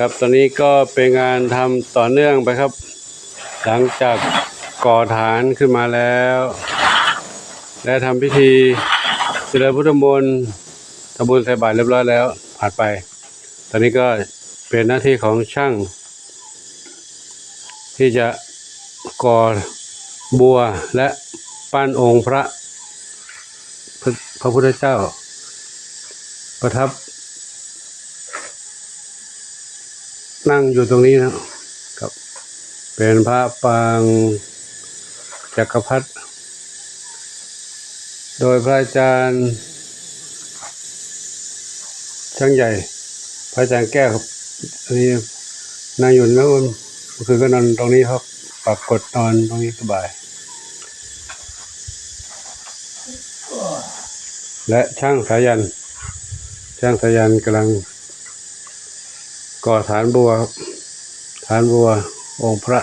ครับตอนนี้ก็เป็นงานทำต่อเนื่องไปครับ หลังจากก่อฐานขึ้นมาแล้ว และทำพิธีเจริญพุทธมนต์ทำบุญใส่บาตรเรียบร้อยแล้วผ่านไป ตอนนี้ก็เป็นหน้าที่ของช่าง ที่จะก่อบัวและปั้นองค์พระพระพระพุทธเจ้า ประทับ นั่งอยู่ตรงนี้นะครับ เป็นพระปางจักรพรรดิโดยพระอาจารย์ ช่างใหญ่ พระอาจารย์แก้วครับอันนี้นั่งอยู่แล้วนเมื่อคืนก็นอนตรงนี้ครับปรับกดนอนตรงนี้สบาย และช่างสายัน ช่างสายันกำลัง ก่อฐานบัวครับฐานบัวองค์พระ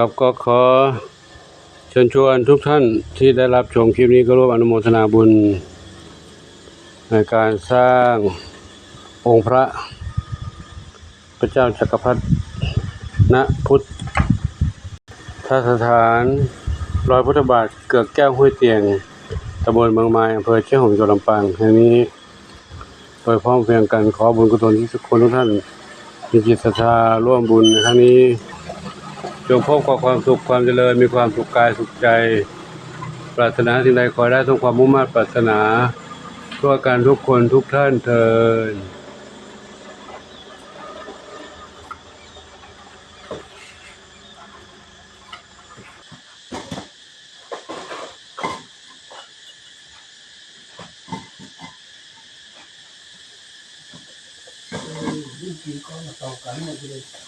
กับก็ขอเชิญชวนทุกท่านที่ได้รับชมคลิปนี้ก็ร่วมอนุโมทนาบุญ ในการสร้างองค์พระ พระเจ้าจักรพรรดิณพุทธสถานรอยพุทธบาทเกือกแก้วห้วยเตียงตำบลเมืองไม้อำเภอเชียงหงจังหวัดลำปางแห่งนี้โดยพร้อมเพียงกันขอบุญกุศลที่ทุกคนทุกท่านมีจิตศรัทธาร่วมบุญในครั้งนี้ จงพบกับความสุขความเจริญมีความสุขกายสุขใจ ปรารถนาสิ่งใดขอได้สมความมุ่งมั่นปรารถนาทั่วกันทุกคนทุกท่านเทินวิ่งกินก้อนมาต่